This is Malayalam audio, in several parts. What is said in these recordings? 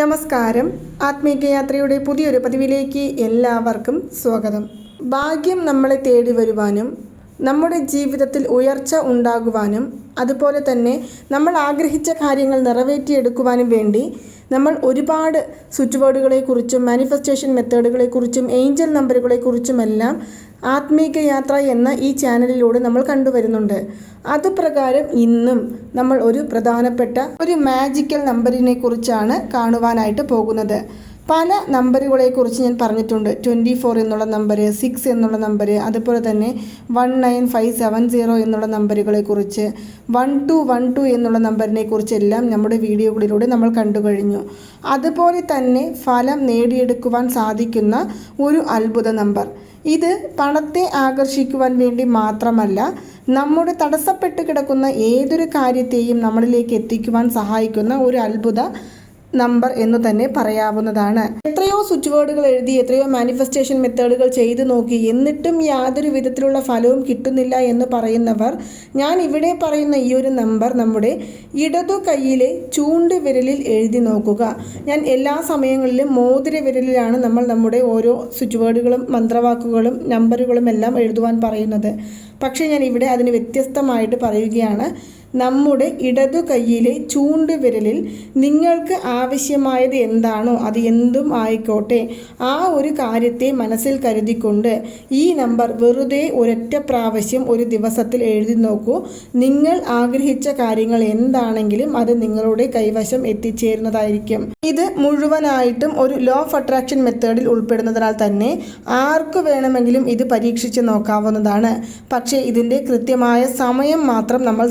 നമസ്കാരം. ആത്മീകയാത്രയുടെ പുതിയൊരു പതിവിലേക്ക് എല്ലാവർക്കും സ്വാഗതം. ഭാഗ്യം നമ്മളെ തേടി വരുവാനും നമ്മുടെ ജീവിതത്തിൽ ഉയർച്ച ഉണ്ടാകുവാനും അതുപോലെ തന്നെ നമ്മൾ ആഗ്രഹിച്ച കാര്യങ്ങൾ നിറവേറ്റിയെടുക്കുവാനും വേണ്ടി നമ്മൾ ഒരുപാട് സ്വിച്ച് ബോർഡുകളെക്കുറിച്ചും മാനിഫെസ്റ്റേഷൻ മെത്തേഡുകളെക്കുറിച്ചും ഏഞ്ചൽ നമ്പറുകളെക്കുറിച്ചുമെല്ലാം ആത്മീക യാത്ര എന്ന ഈ ചാനലിലൂടെ നമ്മൾ കണ്ടുവരുന്നുണ്ട്. അതുപ്രകാരം ഇന്നും നമ്മൾ ഒരു പ്രധാനപ്പെട്ട ഒരു മാജിക്കൽ നമ്പറിനെ കുറിച്ചാണ് കാണുവാനായിട്ട് പോകുന്നത്. പല നമ്പറുകളെക്കുറിച്ച് ഞാൻ പറഞ്ഞിട്ടുണ്ട്. ട്വന്റി ഫോർ എന്നുള്ള നമ്പർ സിക്സ് എന്നുള്ള നമ്പർ അതുപോലെ തന്നെ one nine five seven zero എന്നുള്ള നമ്പറുകളെക്കുറിച്ച് വൺ ടു വൺ ടു എന്നുള്ള നമ്പറിനെ കുറിച്ചെല്ലാം നമ്മുടെ വീഡിയോകളിലൂടെ നമ്മൾ കണ്ടു കഴിഞ്ഞു. അതുപോലെ തന്നെ ഫലം നേടിയെടുക്കുവാൻ സാധിക്കുന്ന ഒരു അത്ഭുത നമ്പർ. ഇത് പണത്തെ ആകർഷിക്കുവാൻ വേണ്ടി മാത്രമല്ല നമ്മുടെ തടസ്സപ്പെട്ട് കിടക്കുന്ന ഏതൊരു കാര്യത്തെയും നമ്മളിലേക്ക് എത്തിക്കുവാൻ സഹായിക്കുന്ന ഒരു അത്ഭുത നമ്പർ എന്ന് തന്നെ പറയാവുന്നതാണ്. എത്രയോ സ്വിച്ച് വേർഡുകൾ എഴുതി എത്രയോ മാനിഫെസ്റ്റേഷൻ മെത്തേഡുകൾ ചെയ്തു നോക്കി. എന്നിട്ടും യാതൊരു വിധത്തിലുള്ള ഫലവും കിട്ടുന്നില്ല എന്ന് പറയുന്നവർ ഞാൻ ഇവിടെ പറയുന്ന ഈ ഒരു നമ്പർ നമ്മുടെ ഇടതു കൈയിലെ ചൂണ്ട് വിരലിൽ എഴുതി നോക്കുക. ഞാൻ എല്ലാ സമയങ്ങളിലും മോതിര വിരലിലാണ് നമ്മൾ നമ്മുടെ ഓരോ സ്വിച്ച് വേർഡുകളും മന്ത്രവാക്കുകളും നമ്പറുകളും എല്ലാം എഴുതുവാൻ പറയുന്നത്. പക്ഷേ ഞാൻ ഇവിടെ അതിന് വ്യത്യസ്തമായിട്ട് പറയുകയാണ്. നമ്മുടെ ഇടതു കൈയിലെ ചൂണ്ട് വിരലിൽ നിങ്ങൾക്ക് ആവശ്യമായത് എന്താണോ അത് എന്തും ആയിക്കോട്ടെ. ആ ഒരു കാര്യത്തെ മനസ്സിൽ കരുതിക്കൊണ്ട് ഈ നമ്പർ വെറുതെ ഒരൊറ്റ പ്രാവശ്യം ഒരു ദിവസത്തിൽ എഴുതി നോക്കൂ. നിങ്ങൾ ആഗ്രഹിച്ച കാര്യങ്ങൾ എന്താണെങ്കിലും അത് നിങ്ങളുടെ കൈവശം എത്തിച്ചേരുന്നതായിരിക്കും. ഇത് മുഴുവനായിട്ടും ഒരു ലോ ഓഫ് അട്രാക്ഷൻ മെത്തേഡിൽ ഉൾപ്പെടുന്നതിനാൽ തന്നെ ആർക്ക് വേണമെങ്കിലും ഇത് പരീക്ഷിച്ച് നോക്കാവുന്നതാണ്. പക്ഷേ ഇതിന്റെ കൃത്യമായ സമയം മാത്രം നമ്മൾ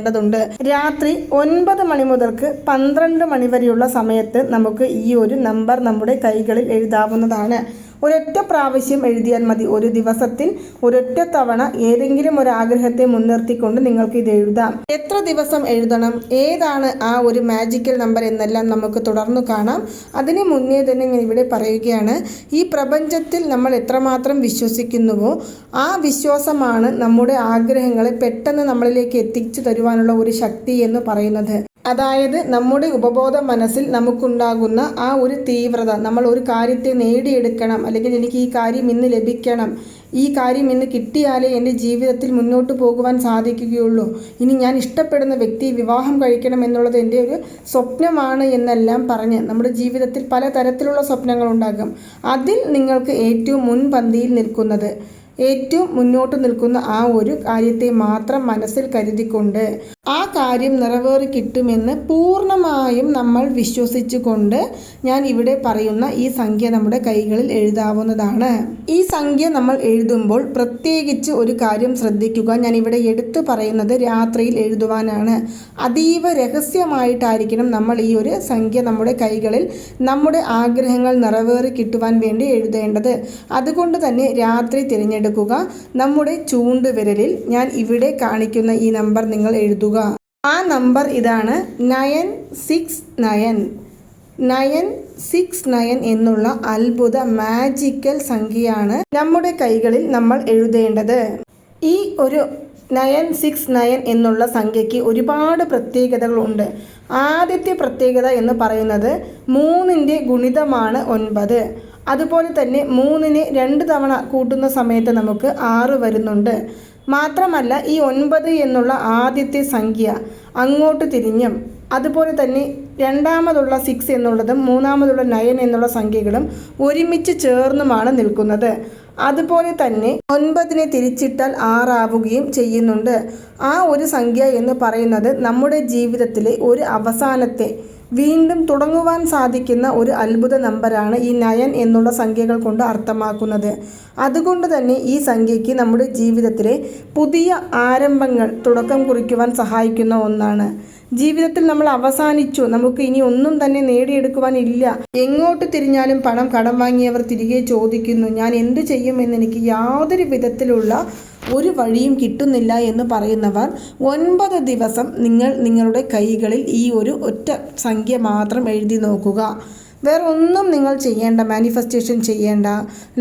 ശ്രദ്ധിക്കേണ്ടതുണ്ട് രാത്രി ഒൻപത് മണി മുതൽക്ക് പന്ത്രണ്ട് മണി വരെയുള്ള സമയത്ത് നമുക്ക് ഈ ഒരു നമ്പർ നമ്മുടെ കൈകളിൽ എഴുതാവുന്നതാണ്. ഒരൊറ്റ പ്രാവശ്യം എഴുതിയാൽ മതി. ഒരു ദിവസത്തിൽ ഒരൊറ്റ തവണ ഏതെങ്കിലും ഒരു ആഗ്രഹത്തെ മുൻനിർത്തിക്കൊണ്ട് നിങ്ങൾക്ക് ഇത് എഴുതാം. എത്ര ദിവസം എഴുതണം? ഏതാണ് ആ ഒരു മാജിക്കൽ നമ്പർ എന്നെല്ലാം നമുക്ക് തുടർന്നു കാണാം. അതിന് മുന്നേ തന്നെ ഞാൻ ഇവിടെ പറയുകയാണ് ഈ പ്രപഞ്ചത്തിൽ നമ്മൾ എത്രമാത്രം വിശ്വസിക്കുന്നുവോ ആ വിശ്വാസമാണ് നമ്മുടെ ആഗ്രഹങ്ങളെ പെട്ടെന്ന് നമ്മളിലേക്ക് എത്തിച്ചു തരുവാനുള്ള ഒരു ശക്തി എന്ന് പറയുന്നത്. അതായത് നമ്മുടെ ഉപബോധ മനസ്സിൽ നമുക്കുണ്ടാകുന്ന ആ ഒരു തീവ്രത നമ്മൾ ഒരു കാര്യത്തെ നേടിയെടുക്കണം അല്ലെങ്കിൽ എനിക്ക് ഈ കാര്യം ഇന്ന് ലഭിക്കണം ഈ കാര്യം ഇന്ന് കിട്ടിയാലേ എന്റെ ജീവിതത്തിൽ മുന്നോട്ട് പോകുവാൻ സാധിക്കുകയുള്ളൂ. ഇനി ഞാൻ ഇഷ്ടപ്പെടുന്ന വ്യക്തി വിവാഹം കഴിക്കണം എന്നുള്ളത് എന്റെ ഒരു സ്വപ്നമാണ് എന്നെല്ലാം പറഞ്ഞ് നമ്മുടെ ജീവിതത്തിൽ പലതരത്തിലുള്ള സ്വപ്നങ്ങളുണ്ടാകും. അതിൽ നിങ്ങൾക്ക് ഏറ്റവും മുൻപന്തിയിൽ നിൽക്കുന്നത് ഏറ്റവും മുന്നോട്ട് നിൽക്കുന്ന ആ ഒരു കാര്യത്തെ മാത്രം മനസ്സിൽ കരുതിക്കൊണ്ട് ആ കാര്യം നിറവേറി കിട്ടുമെന്ന് പൂർണമായും നമ്മൾ വിശ്വസിച്ചുകൊണ്ട് ഞാൻ ഇവിടെ പറയുന്ന ഈ സംഖ്യ നമ്മുടെ കൈകളിൽ എഴുതാവുന്നതാണ്. ഈ സംഖ്യ നമ്മൾ എഴുതുമ്പോൾ പ്രത്യേകിച്ച് ഒരു കാര്യം ശ്രദ്ധിക്കുക. ഞാൻ ഇവിടെ എടുത്തു പറയുന്നത് രാത്രിയിൽ എഴുതുവാനാണ്. അതീവ രഹസ്യമായിട്ടായിരിക്കണം നമ്മൾ ഈ ഒരു സംഖ്യ നമ്മുടെ കൈകളിൽ നമ്മുടെ ആഗ്രഹങ്ങൾ നിറവേറി കിട്ടുവാൻ വേണ്ടി എഴുതേണ്ടത്. അതുകൊണ്ട് തന്നെ രാത്രി തിരഞ്ഞെടുക്കുക. നമ്മുടെ ചൂണ്ടുവിരലിൽ ഞാൻ ഇവിടെ കാണിക്കുന്ന ഈ നമ്പർ നിങ്ങൾ എഴുതുക. ആ നമ്പർ ഇതാണ് nine six nine. Nine six nine എന്നുള്ള അത്ഭുത മാജിക്കൽ സംഖ്യയാണ് നമ്മുടെ കൈകളിൽ നമ്മൾ എഴുതേണ്ടത്. ഈ ഒരു നയൻ സിക്സ് നയൻ എന്നുള്ള സംഖ്യയ്ക്ക് ഒരുപാട് പ്രത്യേകതകളുണ്ട് ആദ്യത്തെ പ്രത്യേകത എന്ന് പറയുന്നത് മൂന്നിന്റെ ഗുണിതമാണ് ഒൻപത്. അതുപോലെ തന്നെ മൂന്നിനെ രണ്ട് തവണ കൂട്ടുന്ന സമയത്ത് നമുക്ക് ആറ് വരുന്നുണ്ട്. മാത്രമല്ല ഈ ഒൻപത് എന്നുള്ള ആദ്യത്തെ സംഖ്യ അങ്ങോട്ട് തിരിഞ്ഞും അതുപോലെ തന്നെ രണ്ടാമതുള്ള സിക്സ് എന്നുള്ളതും മൂന്നാമതുള്ള നയൻ എന്നുള്ള സംഖ്യകളും ഒരുമിച്ച് ചേർന്നുമാണ് നിൽക്കുന്നത്. അതുപോലെ തന്നെ ഒൻപതിനെ തിരിച്ചിട്ടാൽ ആറാവുകയും ചെയ്യുന്നുണ്ട്. ആ ഒരു സംഖ്യ എന്ന് പറയുന്നത് നമ്മുടെ ജീവിതത്തിലെ ഒരു അവസാനത്തെ വീണ്ടും തുടങ്ങുവാൻ സാധിക്കുന്ന ഒരു അത്ഭുത നമ്പറാണ് ഈ നയൻ എന്നുള്ള സംഖ്യകൾ കൊണ്ട് അർത്ഥമാക്കുന്നത്. അതുകൊണ്ട് തന്നെ ഈ സംഖ്യയ്ക്ക് നമ്മുടെ ജീവിതത്തിലെ പുതിയ ആരംഭങ്ങൾ തുടക്കം കുറിക്കുവാൻ സഹായിക്കുന്ന ഒന്നാണ്. ജീവിതത്തിൽ നമ്മൾ അവസാനിച്ചു. നമുക്ക് ഇനി ഒന്നും തന്നെ നേടിയെടുക്കുവാൻ ഇല്ല. എങ്ങോട്ട് തിരിഞ്ഞാലും പണം കടം വാങ്ങിയവർ തിരികെ ചോദിക്കുന്നു. ഞാൻ എന്ത് ചെയ്യുമെന്ന് എനിക്ക് യാതൊരു വിധത്തിലുള്ള ഒരു വഴിയും കിട്ടുന്നില്ല എന്ന് പറയുന്നവർ ഒൻപത് ദിവസം നിങ്ങൾ നിങ്ങളുടെ കൈകളിൽ ഈ ഒരു ഒറ്റ സംഖ്യ മാത്രം എഴുതി നോക്കുക. വേറെ ഒന്നും നിങ്ങൾ ചെയ്യേണ്ട മാനിഫെസ്റ്റേഷൻ ചെയ്യേണ്ട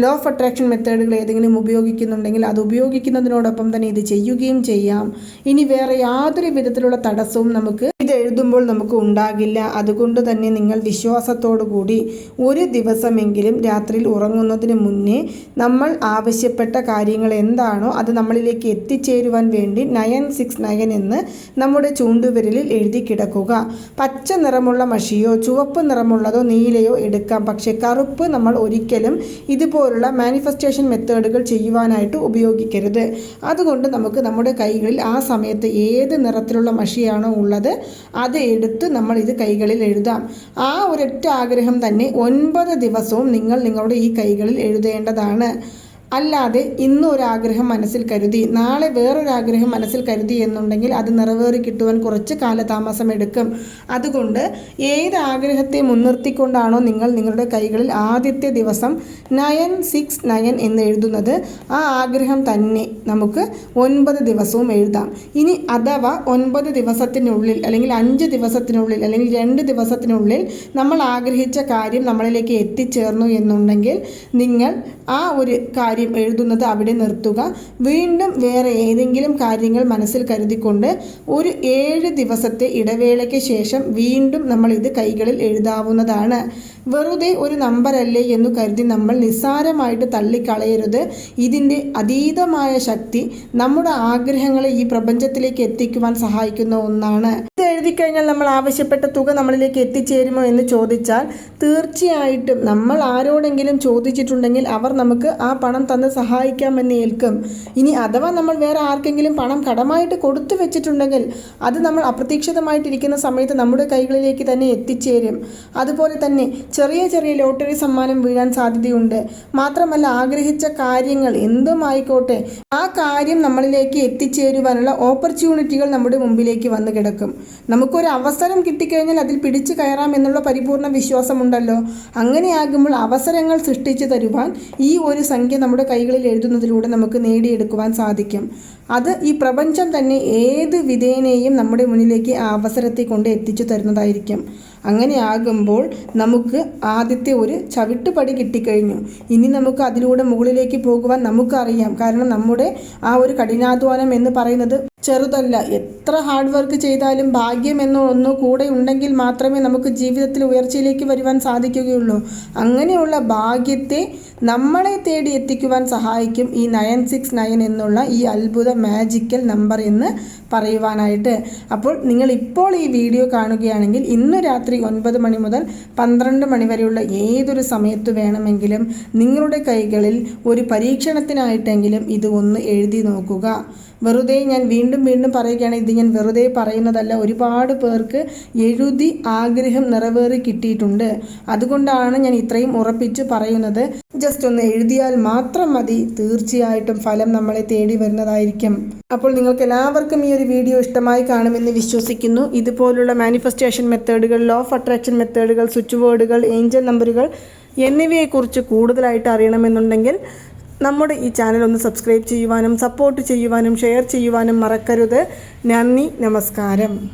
ലോ ഓഫ് അട്രാക്ഷൻ മെത്തേഡുകൾ ഏതെങ്കിലും ഉപയോഗിക്കുന്നുണ്ടെങ്കിൽ അത് ഉപയോഗിക്കുന്നതിനോടൊപ്പം തന്നെ ഇത് ചെയ്യുകയും ചെയ്യാം. ഇനി വേറെ യാതൊരു വിധത്തിലുള്ള തടസ്സവും നമുക്ക് എഴുതുമ്പോൾ നമുക്ക് ഉണ്ടാകില്ല. അതുകൊണ്ട് തന്നെ നിങ്ങൾ വിശ്വാസത്തോടു കൂടി ഒരു ദിവസമെങ്കിലും രാത്രിയിൽ ഉറങ്ങുന്നതിന് മുന്നേ നമ്മൾ ആവശ്യപ്പെട്ട കാര്യങ്ങൾ എന്താണോ അത് നമ്മളിലേക്ക് എത്തിച്ചേരുവാൻ വേണ്ടി നയൻ സിക്സ് നയൻ എന്ന് നമ്മുടെ ചൂണ്ടുവിരലിൽ എഴുതി കിടക്കുക. പച്ച നിറമുള്ള മഷിയോ ചുവപ്പ് നിറമുള്ളതോ നീലയോ എടുക്കാം. പക്ഷേ കറുപ്പ് നമ്മൾ ഒരിക്കലും ഇതുപോലുള്ള മാനിഫെസ്റ്റേഷൻ മെത്തേഡുകൾ ചെയ്യുവാനായിട്ട് ഉപയോഗിക്കരുത്. അതുകൊണ്ട് നമുക്ക് നമ്മുടെ കൈകളിൽ ആ സമയത്ത് ഏത് നിറത്തിലുള്ള മഷിയാണോ ഉള്ളത് അത് എടുത്ത് നമ്മൾ ഇത് കൈകളിൽ എഴുതാം. ആ ഒരൊറ്റ ആഗ്രഹം തന്നെ ഒൻപത് ദിവസവും നിങ്ങൾ നിങ്ങളുടെ ഈ കൈകളിൽ എഴുതേണ്ടതാണ്. അല്ലാതെ ഇന്ന് ഒരാഗ്രഹം മനസ്സിൽ കരുതി നാളെ വേറൊരാഗ്രഹം മനസ്സിൽ കരുതി എന്നുണ്ടെങ്കിൽ അത് നിറവേറി കിട്ടുവാൻ കുറച്ച് കാലതാമസം എടുക്കും. അതുകൊണ്ട് ഏത് ആഗ്രഹത്തെ മുൻനിർത്തിക്കൊണ്ടാണോ നിങ്ങൾ നിങ്ങളുടെ കൈകളിൽ ആദ്യത്തെ ദിവസം നയൻ സിക്സ് നയൻ എന്ന് എഴുതുന്നത്? ആ ആഗ്രഹം തന്നെ നമുക്ക് ഒൻപത് ദിവസവും എഴുതാം. ഇനി അഥവാ ഒൻപത് ദിവസത്തിനുള്ളിൽ അല്ലെങ്കിൽ അഞ്ച് ദിവസത്തിനുള്ളിൽ അല്ലെങ്കിൽ രണ്ട് ദിവസത്തിനുള്ളിൽ നമ്മൾ ആഗ്രഹിച്ച കാര്യം നമ്മളിലേക്ക് എത്തിച്ചേർന്നു എന്നുണ്ടെങ്കിൽ നിങ്ങൾ ആ ഒരു കാര്യം എഴുതുന്നത് അവിടെ നിർത്തുക. വീണ്ടും വേറെ ഏതെങ്കിലും കാര്യങ്ങൾ മനസ്സിൽ കരുതിക്കൊണ്ട് ഒരു ഏഴ് ദിവസത്തെ ഇടവേളയ്ക്ക് ശേഷം വീണ്ടും നമ്മൾ ഇത് കൈകളിൽ എഴുതാവുന്നതാണ്. വെറുതെ ഒരു നമ്പറല്ലേ എന്ന് കരുതി നമ്മൾ നിസ്സാരമായിട്ട് തള്ളിക്കളയരുത്. ഇതിന്റെ അതീതമായ ശക്തി നമ്മുടെ ആഗ്രഹങ്ങളെ ഈ പ്രപഞ്ചത്തിലേക്ക് എത്തിക്കുവാൻ സഹായിക്കുന്ന ഒന്നാണ്. എഴുതി കഴിഞ്ഞാൽ നമ്മൾ ആവശ്യപ്പെട്ട തുക നമ്മളിലേക്ക് എത്തിച്ചേരുമോ എന്ന് ചോദിച്ചാൽ തീർച്ചയായിട്ടും നമ്മൾ ആരോടെങ്കിലും ചോദിച്ചിട്ടുണ്ടെങ്കിൽ അവർ നമുക്ക് ആ പണം തന്ന് സഹായിക്കാമെന്ന് ഏൽക്കും. ഇനി അഥവാ നമ്മൾ വേറെ ആർക്കെങ്കിലും പണം കടമായിട്ട് കൊടുത്തു വെച്ചിട്ടുണ്ടെങ്കിൽ അത് നമ്മൾ അപ്രതീക്ഷിതമായിട്ടിരിക്കുന്ന സമയത്ത് നമ്മുടെ കൈകളിലേക്ക് തന്നെ എത്തിച്ചേരും. അതുപോലെ തന്നെ ചെറിയ ചെറിയ ലോട്ടറി സമ്മാനം വീഴാൻ സാധ്യതയുണ്ട്. മാത്രമല്ല ആഗ്രഹിച്ച കാര്യങ്ങൾ എന്തും ആയിക്കോട്ടെ ആ കാര്യം നമ്മളിലേക്ക് എത്തിച്ചേരുവാനുള്ള ഓപ്പർച്യൂണിറ്റികൾ നമ്മുടെ മുമ്പിലേക്ക് വന്നു കിടക്കും. നമുക്കൊരു അവസരം കിട്ടിക്കഴിഞ്ഞാൽ അതിൽ പിടിച്ചു കയറാം എന്നുള്ള പരിപൂർണ വിശ്വാസമുണ്ടല്ലോ. അങ്ങനെയാകുമ്പോൾ അവസരങ്ങൾ സൃഷ്ടിച്ചു തരുവാൻ ഈ ഒരു സംഖ്യ നമ്മുടെ കൈകളിൽ എഴുതുന്നതിലൂടെ നമുക്ക് നേടിയെടുക്കുവാൻ സാധിക്കും. അത് ഈ പ്രപഞ്ചം തന്നെ ഏത് വിധേനയും നമ്മുടെ മുന്നിലേക്ക് ആ അവസരത്തെ കൊണ്ട് എത്തിച്ചു തരുന്നതായിരിക്കും. അങ്ങനെയാകുമ്പോൾ നമുക്ക് ആദ്യത്തെ ഒരു ചവിട്ടുപടി കിട്ടിക്കഴിഞ്ഞു. ഇനി നമുക്ക് അതിലൂടെ മുകളിലേക്ക് പോകുവാൻ നമുക്കറിയാം. കാരണം നമ്മുടെ ആ ഒരു കഠിനാധ്വാനം എന്ന് പറയുന്നത് ചെറുതല്ല. എത്ര ഹാർഡ് വർക്ക് ചെയ്താലും ഭാഗ്യം എന്നോ ഒന്നോ കൂടെ ഉണ്ടെങ്കിൽ മാത്രമേ നമുക്ക് ജീവിതത്തിൽ ഉയർച്ചയിലേക്ക് വരുവാൻ സാധിക്കുകയുള്ളൂ. അങ്ങനെയുള്ള ഭാഗ്യത്തെ നമ്മളെ തേടി എത്തിക്കുവാൻ സഹായിക്കും ഈ നയൻ സിക്സ് നയൻ എന്നുള്ള ഈ അത്ഭുത മാജിക്കൽ നമ്പർ എന്ന് പറയുവാനായിട്ട്. അപ്പോൾ നിങ്ങൾ ഇപ്പോൾ ഈ വീഡിയോ കാണുകയാണെങ്കിൽ ഇന്ന് രാത്രി ഒൻപത് മണി മുതൽ പന്ത്രണ്ട് മണി വരെയുള്ള ഏതൊരു സമയത്ത് വേണമെങ്കിലും നിങ്ങളുടെ കൈകളിൽ ഒരു പരീക്ഷണത്തിനായിട്ടെങ്കിലും ഇത് ഒന്ന് എഴുതി നോക്കുക. വെറുതെ ഞാൻ വീണ്ടും വീണ്ടും പറയുകയാണ് ഇത് ഞാൻ വെറുതെ പറയുന്നതല്ല. ഒരുപാട് പേർക്ക് എഴുതി ആഗ്രഹം നിറവേറി കിട്ടിയിട്ടുണ്ട്. അതുകൊണ്ടാണ് ഞാൻ ഇത്രയും ഉറപ്പിച്ച് പറയുന്നത്. ജസ്റ്റ് ഒന്ന് എഴുതിയാൽ മാത്രം മതി. തീർച്ചയായിട്ടും ഫലം നമ്മളെ തേടി വരുന്നതായിരിക്കും. അപ്പോൾ നിങ്ങൾക്ക് എല്ലാവർക്കും ഈ ഒരു വീഡിയോ ഇഷ്ടമായി കാണുമെന്ന് വിശ്വസിക്കുന്നു. ഇതുപോലുള്ള മാനിഫെസ്റ്റേഷൻ മെത്തേഡുകൾ ലോ ഓഫ് അട്രാക്ഷൻ മെത്തേഡുകൾ സ്വിച്ച് ബോർഡുകൾ ഏഞ്ചൽ നമ്പറുകൾ എന്നിവയെക്കുറിച്ച് കൂടുതലായിട്ട് അറിയണമെന്നുണ്ടെങ്കിൽ നമ്മുടെ ഈ ചാനൽ ഒന്ന് സബ്സ്ക്രൈബ് ചെയ്യുവാനും സപ്പോർട്ട് ചെയ്യുവാനും ഷെയർ ചെയ്യുവാനും മറക്കരുത്. നന്ദി നമസ്കാരം.